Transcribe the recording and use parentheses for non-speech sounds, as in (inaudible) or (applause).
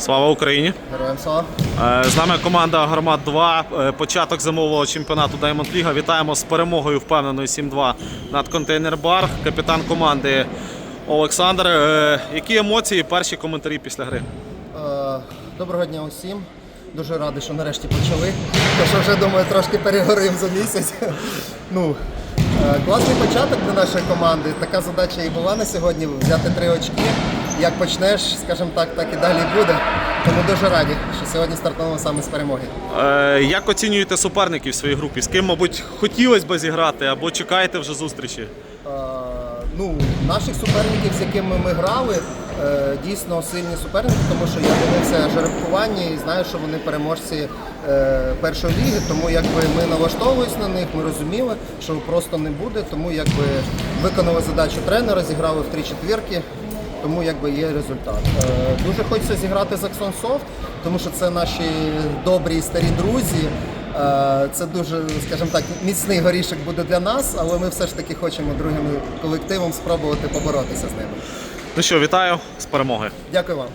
Слава Україні! Героям слава. Е, З нами команда Гармат 2. е, Початок зимового чемпіонату Diamond League. Вітаємо з перемогою впевненою 7-2 над контейнер Бар. Капітан команди Олександр. Е, Які емоції, перші коментарі після гри? Доброго дня усім. Дуже радий, що нарешті почали. Тому що вже думаю, трошки перегорим за місяць. (laughs) Ну, класний початок для нашої команди. Така задача і була на сьогодні взяти три очки. Як почнеш, скажімо так, так і далі буде. Тому дуже раді, що сьогодні стартували саме з перемоги. Е, Як оцінюєте суперників в своїй групі? З ким, мабуть, хотілося б зіграти або чекаєте вже зустрічі? Е, ну, наших суперників, з якими ми грали, е, дійсно сильні суперники, тому що я дивився жеребкування і знаю, що вони переможці е, першої ліги. Тому якби ми налаштовувалися на них, ми розуміли, що просто не буде. Тому якби виконали задачу тренера, зіграли в три четвірки. Тому якби є результат. Дуже хочеться зіграти з Soft, тому що це наші добрі і старі друзі. Е, Це дуже, скажімо так, міцний горішок буде для нас, але ми все ж таки хочемо другим колективом спробувати поборотися з ними. Ну що, вітаю з перемоги. Дякую вам.